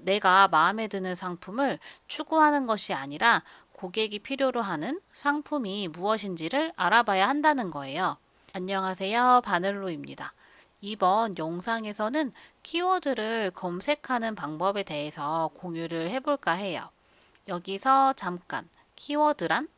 내가 마음에 드는 상품을 추구하는 것이 아니라 고객이 필요로 하는 상품이 무엇인지를 알아봐야 한다는 거예요. 안녕하세요. 바늘로입니다. 이번 영상에서는 키워드를 검색하는 방법에 대해서 공유를 해볼까 해요. 여기서 잠깐 키워드란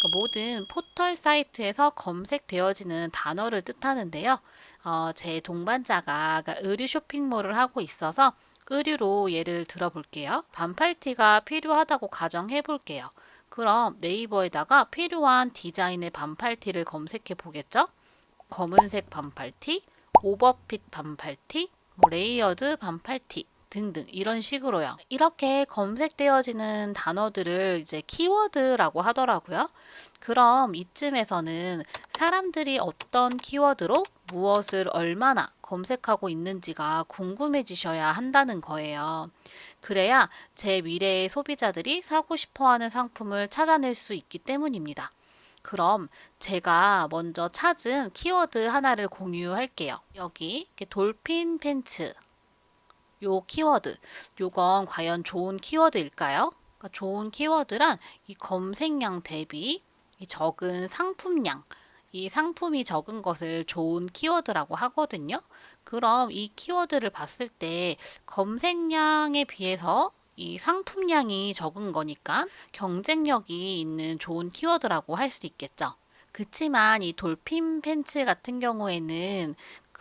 그 모든 포털 사이트에서 검색되어지는 단어를 뜻하는데요. 어, 제 동반자가 의류 쇼핑몰을 하고 있어서 의류로 예를 들어 볼게요. 반팔티가 필요하다고 가정해 볼게요. 그럼 네이버에다가 필요한 디자인의 반팔티를 검색해 보겠죠? 검은색 반팔티, 오버핏 반팔티, 뭐 레이어드 반팔티 등등 이런 식으로요. 이렇게 검색되어지는 단어들을 이제 키워드라고 하더라고요. 그럼 이쯤에서는 사람들이 어떤 키워드로 무엇을 얼마나 검색하고 있는지가 궁금해지셔야 한다는 거예요. 그래야 제 미래의 소비자들이 사고 싶어 하는 상품을 찾아낼 수 있기 때문입니다. 그럼 제가 먼저 찾은 키워드 하나를 공유할게요. 여기 돌핀 팬츠 요 키워드 요건 과연 좋은 키워드일까요? 그러니까 좋은 키워드란 이 검색량 대비 이 적은 상품량 이 상품이 적은 것을 좋은 키워드라고 하거든요. 그럼 이 키워드를 봤을 때 검색량에 비해서 이 상품량이 적은 거니까 경쟁력이 있는 좋은 키워드라고 할 수 있겠죠. 그치만 이 돌핀 팬츠 같은 경우에는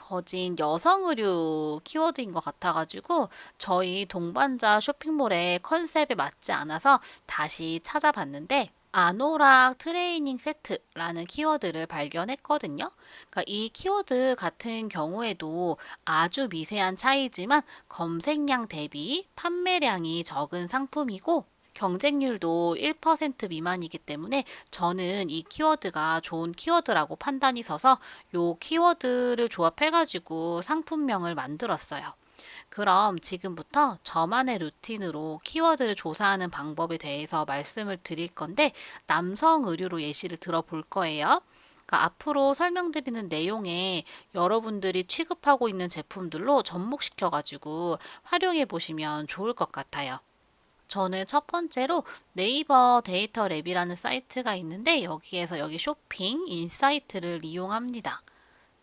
거진 여성 의류 키워드인 것 같아가지고 저희 동반자 쇼핑몰의 컨셉에 맞지 않아서 다시 찾아봤는데 아노락 트레이닝 세트라는 키워드를 발견했거든요. 그러니까 이 키워드 같은 경우에도 아주 미세한 차이지만 검색량 대비 판매량이 적은 상품이고 경쟁률도 1% 미만이기 때문에 저는 이 키워드가 좋은 키워드라고 판단이 서서 요 키워드를 조합해가지고 상품명을 만들었어요. 그럼 지금부터 저만의 루틴으로 키워드를 조사하는 방법에 대해서 말씀을 드릴 건데 남성 의류로 예시를 들어볼 거예요. 그러니까 앞으로 설명드리는 내용에 여러분들이 취급하고 있는 제품들로 접목시켜가지고 활용해 보시면 좋을 것 같아요. 저는 첫 번째로 네이버 데이터 랩이라는 사이트가 있는데 여기에서 여기 쇼핑 인사이트를 이용합니다.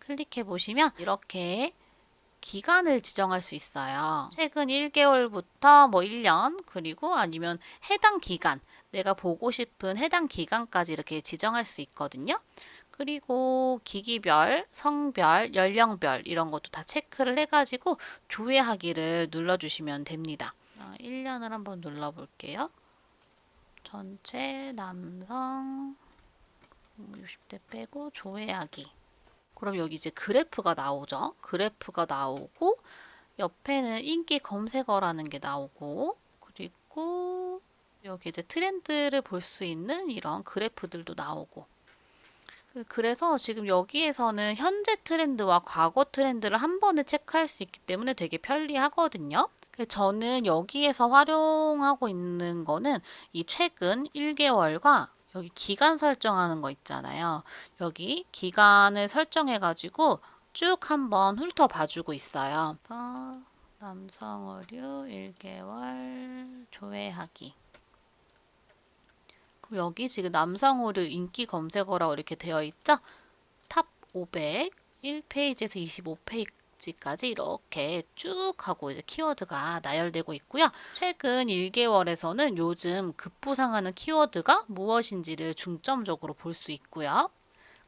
클릭해 보시면 이렇게 기간을 지정할 수 있어요. 최근 1개월부터 뭐 1년 그리고 아니면 해당 기간 내가 보고 싶은 해당 기간까지 이렇게 지정할 수 있거든요. 그리고 기기별, 성별, 연령별 이런 것도 다 체크를 해가지고 조회하기를 눌러주시면 됩니다. 1년을 한번 눌러볼게요. 전체 남성 60대 빼고 조회하기. 그럼 여기 이제 그래프가 나오죠. 그래프가 나오고 옆에는 인기 검색어라는 게 나오고 그리고 여기 이제 트렌드를 볼 수 있는 이런 그래프들도 나오고 그래서 지금 여기에서는 현재 트렌드와 과거 트렌드를 한 번에 체크할 수 있기 때문에 되게 편리하거든요. 저는 여기에서 활용하고 있는 거는 이 최근 1개월과 여기 기간 설정하는 거 있잖아요. 여기 기간을 설정해 가지고 쭉 한번 훑어봐 주고 있어요. 어, 남성 의류 1개월 조회하기. 그럼 여기 지금 남성 의류 인기 검색어라고 이렇게 되어 있죠? 탑 500, 1페이지에서 25페이지 지까지 이렇게 쭉 하고 이제 키워드가 나열되고 있고요. 최근 1개월에서는 요즘 급부상하는 키워드가 무엇인지를 중점적으로 볼 수 있고요.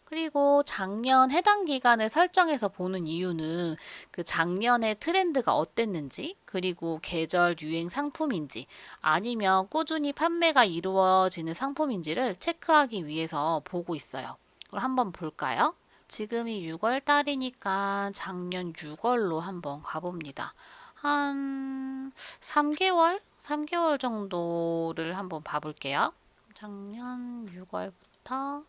그리고 작년 해당 기간을 설정해서 보는 이유는 그 작년의 트렌드가 어땠는지, 그리고 계절 유행 상품인지, 아니면 꾸준히 판매가 이루어지는 상품인지를 체크하기 위해서 보고 있어요. 그럼 한번 볼까요? 지금이 6월 달이니까 작년 6월로 한번 가봅니다. 한 3개월? 3개월 정도를 한번 봐볼게요. 작년 6월부터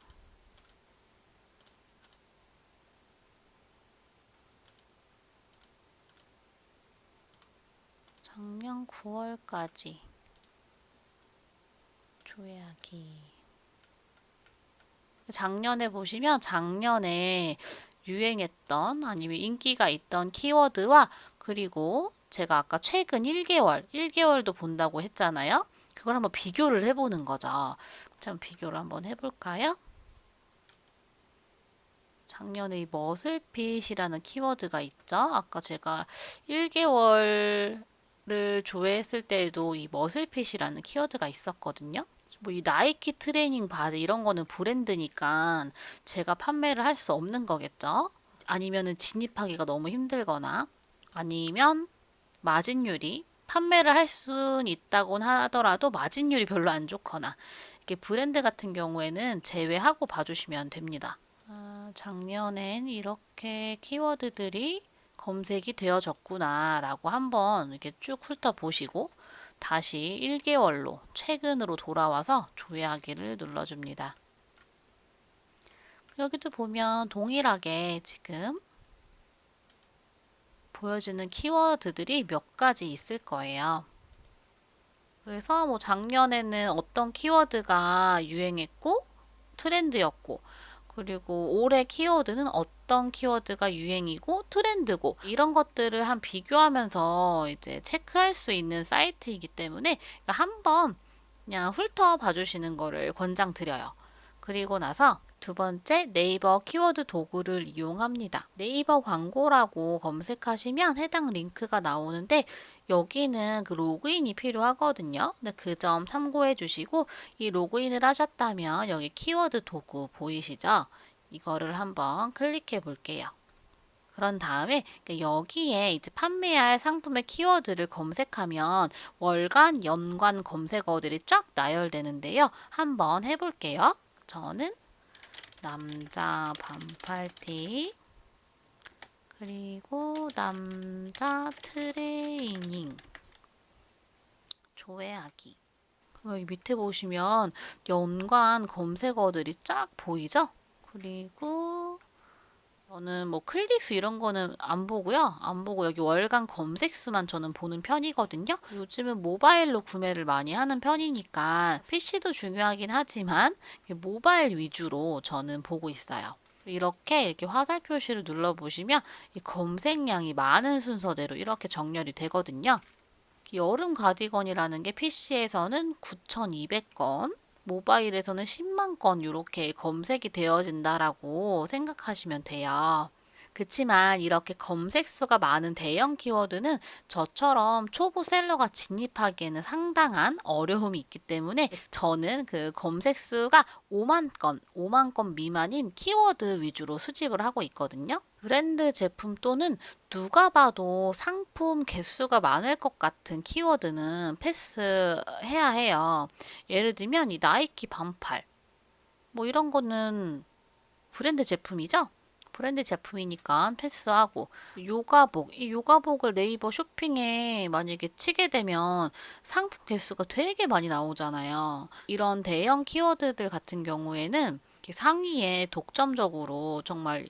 작년 9월까지 조회하기 작년에 보시면 작년에 유행했던 아니면 인기가 있던 키워드와 그리고 제가 아까 최근 1개월, 1개월도 본다고 했잖아요. 그걸 한번 비교를 해보는 거죠. 좀 비교를 한번 해볼까요? 작년에 이 머슬핏이라는 키워드가 있죠. 아까 제가 1개월을 조회했을 때에도 이 머슬핏이라는 키워드가 있었거든요. 뭐 이 나이키 트레이닝 바지 이런 거는 브랜드니까 제가 판매를 할 수 없는 거겠죠. 아니면은 진입하기가 너무 힘들거나 아니면 마진율이 판매를 할 수는 있다곤 하더라도 마진율이 별로 안 좋거나 이렇게 브랜드 같은 경우에는 제외하고 봐주시면 됩니다. 아, 작년엔 이렇게 키워드들이 검색이 되어졌구나 라고 한번 이렇게 쭉 훑어보시고 다시 1개월로 최근으로 돌아와서 조회하기를 눌러줍니다. 여기도 보면 동일하게 지금 보여지는 키워드들이 몇 가지 있을 거예요. 그래서 뭐 작년에는 어떤 키워드가 유행했고 트렌드였고 그리고 올해 키워드는 어떤 키워드가 유행이고 트렌드고 이런 것들을 한 비교하면서 이제 체크할 수 있는 사이트이기 때문에 그러니까 한번 그냥 훑어 봐주시는 거를 권장드려요. 그리고 나서 두 번째 네이버 키워드 도구를 이용합니다. 네이버 광고라고 검색하시면 해당 링크가 나오는데 여기는 그 로그인이 필요하거든요. 근데 그 점 참고해 주시고 이 로그인을 하셨다면 여기 키워드 도구 보이시죠? 이거를 한번 클릭해 볼게요. 그런 다음에 여기에 이제 판매할 상품의 키워드를 검색하면 월간, 연관 검색어들이 쫙 나열되는데요. 한번 해볼게요. 저는 남자 반팔티 그리고 남자 트레이닝 조회하기 그럼 여기 밑에 보시면 연관 검색어들이 쫙 보이죠? 그리고 저는 뭐 클릭수 이런 거는 안 보고요. 안 보고 여기 월간 검색수만 저는 보는 편이거든요. 요즘은 모바일로 구매를 많이 하는 편이니까 PC도 중요하긴 하지만 모바일 위주로 저는 보고 있어요. 이렇게 이렇게 화살 표시를 눌러보시면 이 검색량이 많은 순서대로 이렇게 정렬이 되거든요. 여름 가디건이라는 게 PC에서는 9,200건, 모바일에서는 10만 건 이렇게 검색이 되어진다라고 생각하시면 돼요. 그치만 이렇게 검색 수가 많은 대형 키워드는 저처럼 초보 셀러가 진입하기에는 상당한 어려움이 있기 때문에 저는 그 검색 수가 5만 건, 5만 건 미만인 키워드 위주로 수집을 하고 있거든요. 브랜드 제품 또는 누가 봐도 상품 개수가 많을 것 같은 키워드는 패스해야 해요. 예를 들면 이 나이키 반팔 뭐 이런 거는 브랜드 제품이죠. 브랜드 제품이니까 패스하고 요가복 이 요가복을 네이버 쇼핑에 만약에 치게 되면 상품 개수가 되게 많이 나오잖아요. 이런 대형 키워드들 같은 경우에는 상위에 독점적으로 정말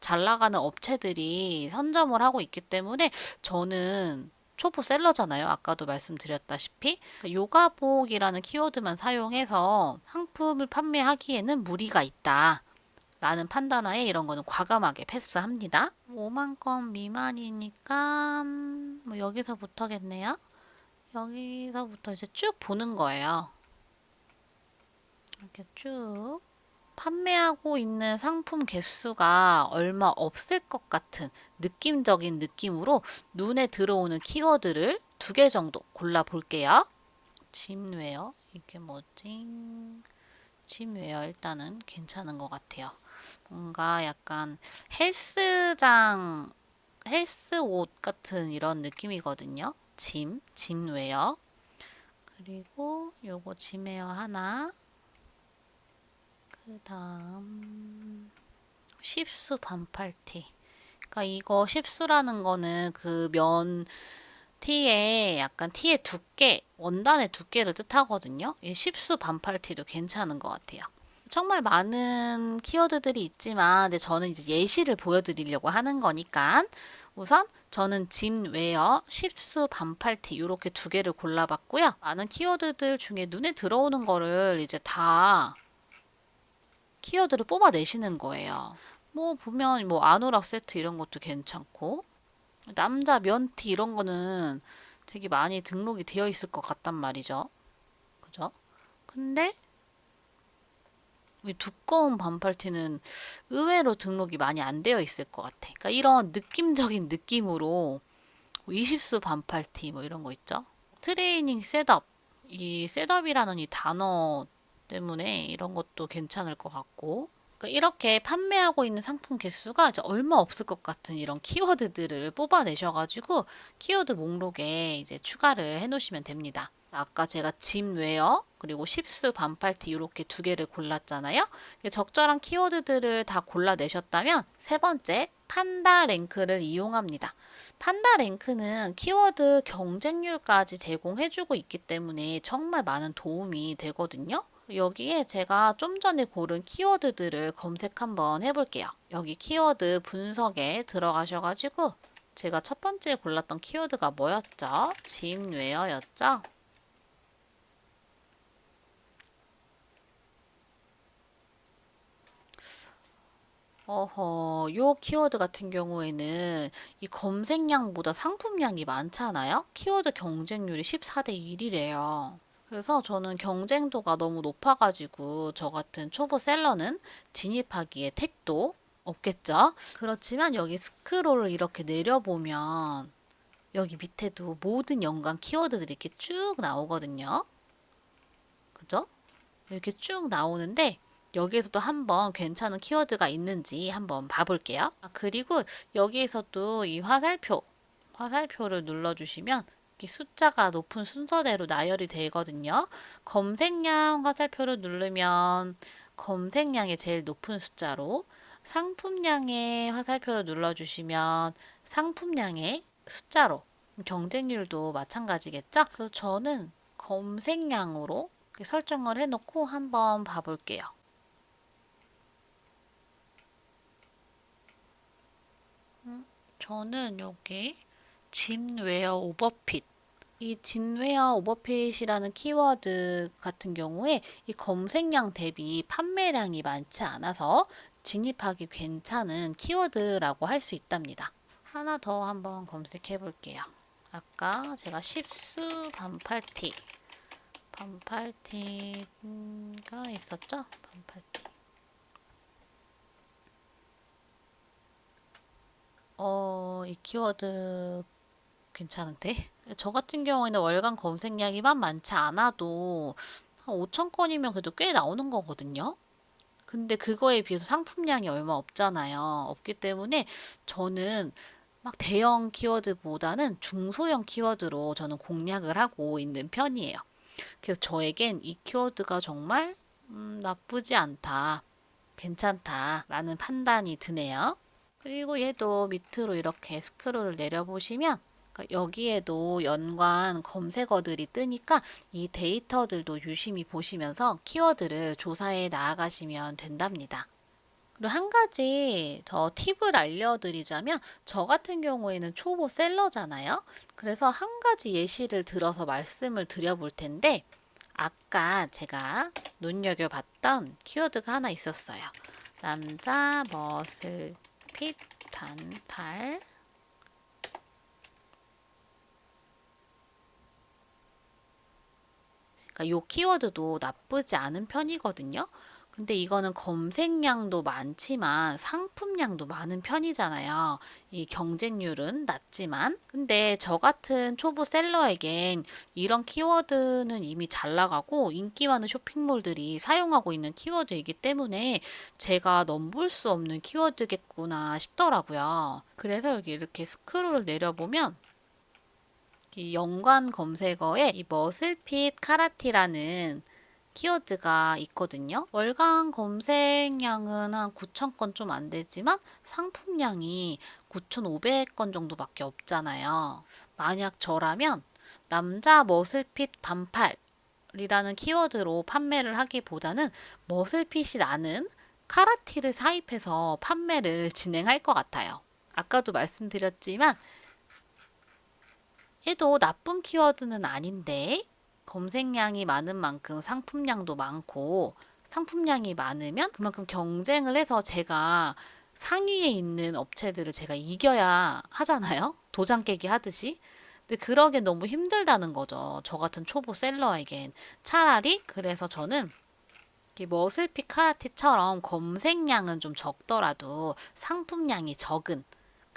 잘 나가는 업체들이 선점을 하고 있기 때문에 저는 초보 셀러잖아요. 아까도 말씀드렸다시피 요가복이라는 키워드만 사용해서 상품을 판매하기에는 무리가 있다. 라는 판단하에 이런 거는 과감하게 패스합니다. 5만 건 미만이니까 뭐 여기서부터겠네요. 여기서부터 이제 쭉 보는 거예요. 이렇게 쭉 판매하고 있는 상품 개수가 얼마 없을 것 같은 느낌적인 느낌으로 눈에 들어오는 키워드를 두 개 정도 골라 볼게요. 짐웨어 이게 뭐지? 짐웨어 일단은 괜찮은 것 같아요. 뭔가 약간 헬스장, 헬스 옷 같은 이런 느낌이거든요. 짐, 짐 웨어. 그리고 요거 짐 웨어 하나. 그 다음, 십수 반팔티. 그러니까 이거 십수라는 거는 그 면, 티에 약간 티의 두께, 원단의 두께를 뜻하거든요. 이 십수 반팔티도 괜찮은 것 같아요. 정말 많은 키워드들이 있지만 저는 이제 예시를 보여드리려고 하는 거니까 우선 저는 짐 웨어, 십수 반팔티 이렇게 두 개를 골라봤고요. 많은 키워드들 중에 눈에 들어오는 거를 이제 다 키워드를 뽑아내시는 거예요. 뭐 보면 뭐 아노락 세트 이런 것도 괜찮고 남자 면티 이런 거는 되게 많이 등록이 되어 있을 것 같단 말이죠. 그죠? 근데 이 두꺼운 반팔 티는 의외로 등록이 많이 안 되어 있을 것 같아. 그러니까 이런 느낌적인 느낌으로 뭐 이십수 반팔 티 뭐 이런 거 있죠. 트레이닝 셋업 이 셋업이라는 이 단어 때문에 이런 것도 괜찮을 것 같고 이렇게 판매하고 있는 상품 개수가 이제 얼마 없을 것 같은 이런 키워드들을 뽑아내셔가지고 키워드 목록에 이제 추가를 해놓으시면 됩니다. 아까 제가 짐 웨어 그리고 십수 반팔티 이렇게 두 개를 골랐잖아요. 적절한 키워드들을 다 골라내셨다면 세 번째 판다 랭크를 이용합니다. 판다 랭크는 키워드 경쟁률까지 제공해주고 있기 때문에 정말 많은 도움이 되거든요. 여기에 제가 좀 전에 고른 키워드들을 검색 한번 해볼게요. 여기 키워드 분석에 들어가셔가지고 제가 첫 번째 골랐던 키워드가 뭐였죠? 짐웨어였죠? 어허, 요 키워드 같은 경우에는 이 검색량보다 상품량이 많잖아요? 키워드 경쟁률이 14대 1이래요. 그래서 저는 경쟁도가 너무 높아가지고 저 같은 초보 셀러는 진입하기에 택도 없겠죠? 그렇지만 여기 스크롤을 이렇게 내려보면 여기 밑에도 모든 연관 키워드들이 이렇게 쭉 나오거든요. 그죠? 이렇게 쭉 나오는데 여기에서도 한번 괜찮은 키워드가 있는지 한번 봐볼게요. 아, 그리고 여기에서도 이 화살표, 화살표를 눌러주시면 숫자가 높은 순서대로 나열이 되거든요. 검색량 화살표를 누르면 검색량의 제일 높은 숫자로 상품량의 화살표를 눌러주시면 상품량의 숫자로 경쟁률도 마찬가지겠죠? 그래서 저는 검색량으로 설정을 해놓고 한번 봐볼게요. 음, 저는 여기 짐웨어 오버핏 이 진웨어 오버핏이라는 키워드 같은 경우에 이 검색량 대비 판매량이 많지 않아서 진입하기 괜찮은 키워드라고 할 수 있답니다. 하나 더 한번 검색해 볼게요. 아까 제가 십수 반팔티 반팔티가 있었죠? 반팔티 어, 이 키워드 괜찮은데? 저 같은 경우에는 월간 검색량이만 많지 않아도 한 5천 건이면 그래도 꽤 나오는 거거든요. 근데 그거에 비해서 상품량이 얼마 없잖아요. 없기 때문에 저는 막 대형 키워드보다는 중소형 키워드로 저는 공략을 하고 있는 편이에요. 그래서 저에겐 이 키워드가 정말 음, 나쁘지 않다, 괜찮다라는 판단이 드네요. 그리고 얘도 밑으로 이렇게 스크롤을 내려보시면 여기에도 연관 검색어들이 뜨니까 이 데이터들도 유심히 보시면서 키워드를 조사해 나아가시면 된답니다. 그리고 한 가지 더 팁을 알려드리자면 저 같은 경우에는 초보 셀러잖아요. 그래서 한 가지 예시를 들어서 말씀을 드려볼 텐데 아까 제가 눈여겨봤던 키워드가 하나 있었어요. 남자 멋을 핏 반팔 그러니까 요 키워드도 나쁘지 않은 편이거든요. 근데 이거는 검색량도 많지만 상품량도 많은 편이잖아요. 이 경쟁률은 낮지만. 근데 저 같은 초보 셀러에겐 이런 키워드는 이미 잘 나가고 인기 많은 쇼핑몰들이 사용하고 있는 키워드이기 때문에 제가 넘볼 수 없는 키워드겠구나 싶더라고요. 그래서 여기 이렇게 스크롤 내려보면 이 연관 검색어에 이 머슬핏 카라티라는 키워드가 있거든요. 월간 검색량은 한 9,000건 좀 안 되지만 상품량이 9,500건 정도밖에 없잖아요. 만약 저라면 남자 머슬핏 반팔이라는 키워드로 판매를 하기보다는 머슬핏이 나는 카라티를 사입해서 판매를 진행할 것 같아요. 아까도 말씀드렸지만 얘도 나쁜 키워드는 아닌데 검색량이 많은 만큼 상품량도 많고 상품량이 많으면 그만큼 경쟁을 해서 제가 상위에 있는 업체들을 제가 이겨야 하잖아요. 도장 깨기 하듯이. 근데 그러기 너무 힘들다는 거죠. 저 같은 초보 셀러에겐. 차라리 그래서 저는 이 머슬핏 카라티처럼 검색량은 좀 적더라도 상품량이 적은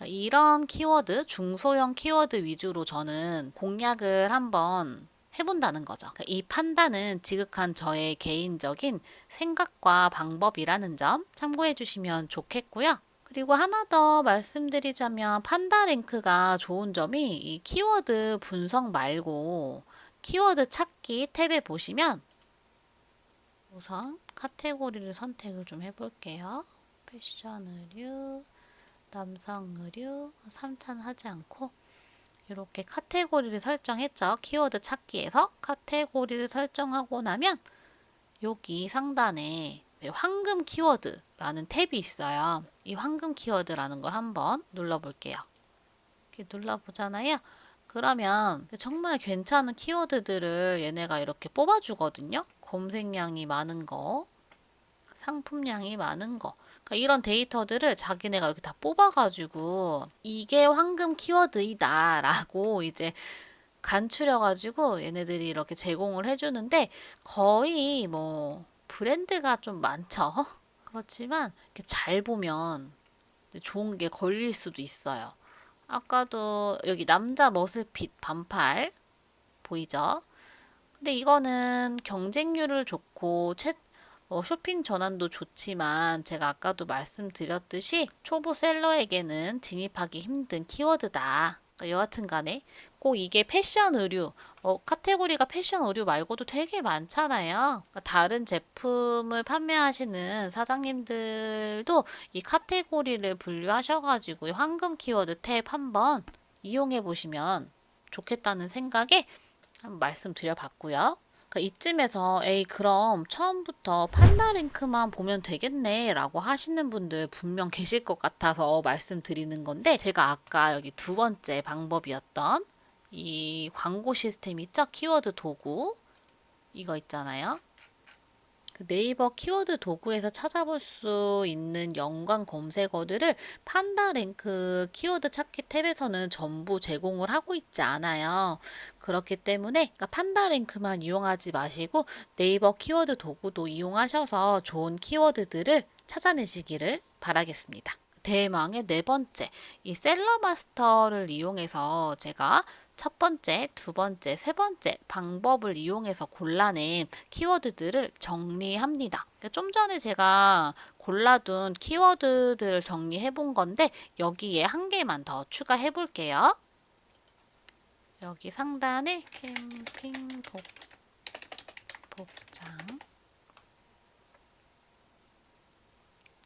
이런 키워드, 중소형 키워드 위주로 저는 공략을 한번 해본다는 거죠. 그러니까 이 판단은 지극한 저의 개인적인 생각과 방법이라는 점 참고해 주시면 좋겠고요. 그리고 하나 더 말씀드리자면 판다 랭크가 좋은 점이 이 키워드 분석 말고 키워드 찾기 탭에 보시면 우선 카테고리를 선택을 좀 해볼게요. 패션 의류, 남성 의류, 3찬 하지 않고 이렇게 카테고리를 설정했죠. 키워드 찾기에서 카테고리를 설정하고 나면 여기 상단에 황금 키워드라는 탭이 있어요. 이 황금 키워드라는 걸 한번 눌러볼게요. 이렇게 눌러보잖아요. 그러면 정말 괜찮은 키워드들을 얘네가 이렇게 뽑아주거든요. 검색량이 많은 거, 상품량이 많은 거. 그러니까 이런 데이터들을 자기네가 이렇게 다 뽑아가지고 이게 황금 키워드이다라고 이제 간추려가지고 얘네들이 이렇게 제공을 해주는데 거의 뭐 브랜드가 좀 많죠. 그렇지만 이렇게 잘 보면 좋은 게 걸릴 수도 있어요. 아까도 여기 남자 머슬핏 반팔 보이죠? 근데 이거는 경쟁률을 좋고 채, 어, 쇼핑 전환도 좋지만 제가 아까도 말씀드렸듯이 초보 셀러에게는 진입하기 힘든 키워드다. 여하튼 간에 꼭 이게 패션 의류, 어, 카테고리가 패션 의류 말고도 되게 많잖아요. 그러니까 다른 제품을 판매하시는 사장님들도 이 카테고리를 분류하셔가지고 황금 키워드 탭 한번 이용해 보시면 좋겠다는 생각에 한번 말씀드려 봤고요. 그러니까 이쯤에서 에이 그럼 처음부터 판다링크만 보면 되겠네 라고 하시는 분들 분명 계실 것 같아서 말씀드리는 건데 제가 아까 여기 두 번째 방법이었던 이 광고 시스템 있죠? 키워드 도구 이거 있잖아요. 그 네이버 키워드 도구에서 찾아볼 수 있는 연관 검색어들을 판다 랭크 키워드 찾기 탭에서는 전부 제공을 하고 있지 않아요. 그렇기 때문에 그러니까 판다 랭크만 이용하지 마시고 네이버 키워드 도구도 이용하셔서 좋은 키워드들을 찾아내시기를 바라겠습니다. 대망의 네 번째, 이 셀러 마스터를 이용해서 제가 첫 번째, 두 번째, 세 번째 방법을 이용해서 골라낸 키워드들을 정리합니다. 그러니까 좀 전에 제가 골라둔 키워드들을 정리해 본 건데 여기에 한 개만 더 추가해 볼게요. 여기 상단에 캠핑 복, 복장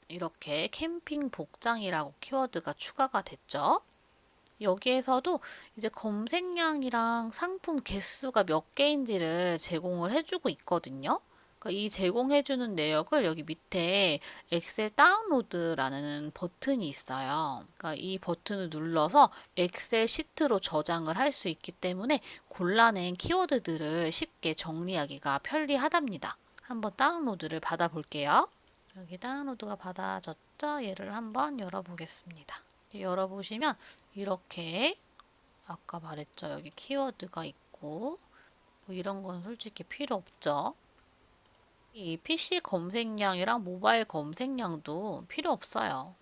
이렇게 캠핑 복장이라고 키워드가 추가가 됐죠. 여기에서도 이제 검색량이랑 상품 개수가 몇 개인지를 제공을 해주고 있거든요. 그러니까 이 제공해주는 내역을 여기 밑에 엑셀 다운로드라는 버튼이 있어요. 그러니까 이 버튼을 눌러서 엑셀 시트로 저장을 할 수 있기 때문에 골라낸 키워드들을 쉽게 정리하기가 편리하답니다. 한번 다운로드를 받아볼게요. 여기 다운로드가 받아졌죠? 얘를 한번 열어보겠습니다. 열어보시면 이렇게 아까 말했죠. 여기 키워드가 있고 뭐 이런 건 솔직히 필요 없죠. 이 PC 검색량이랑 모바일 검색량도 필요 없어요.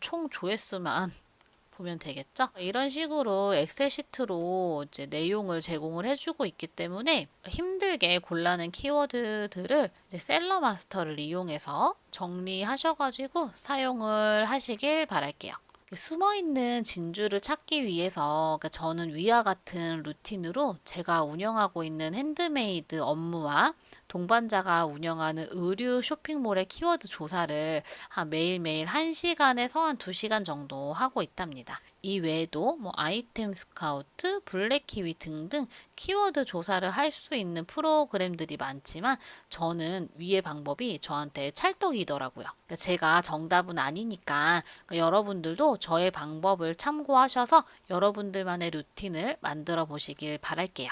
총 조회수만 보면 되겠죠? 이런 식으로 엑셀 시트로 이제 내용을 제공을 해주고 있기 때문에 힘들게 골라낸 키워드들을 셀러 마스터를 이용해서 정리하셔가지고 사용을 하시길 바랄게요. 숨어 있는 진주를 찾기 위해서 그러니까 저는 위와 같은 루틴으로 제가 운영하고 있는 핸드메이드 업무와 동반자가 운영하는 의류 쇼핑몰의 키워드 조사를 한 매일매일 1시간에서 한 2시간 정도 하고 있답니다. 이 외에도 뭐 아이템 스카우트, 블랙 키위 등등 키워드 조사를 할 수 있는 프로그램들이 많지만 저는 위의 방법이 저한테 찰떡이더라고요. 그러니까 제가 정답은 아니니까 그러니까 여러분들도 저의 방법을 참고하셔서 여러분들만의 루틴을 만들어 보시길 바랄게요.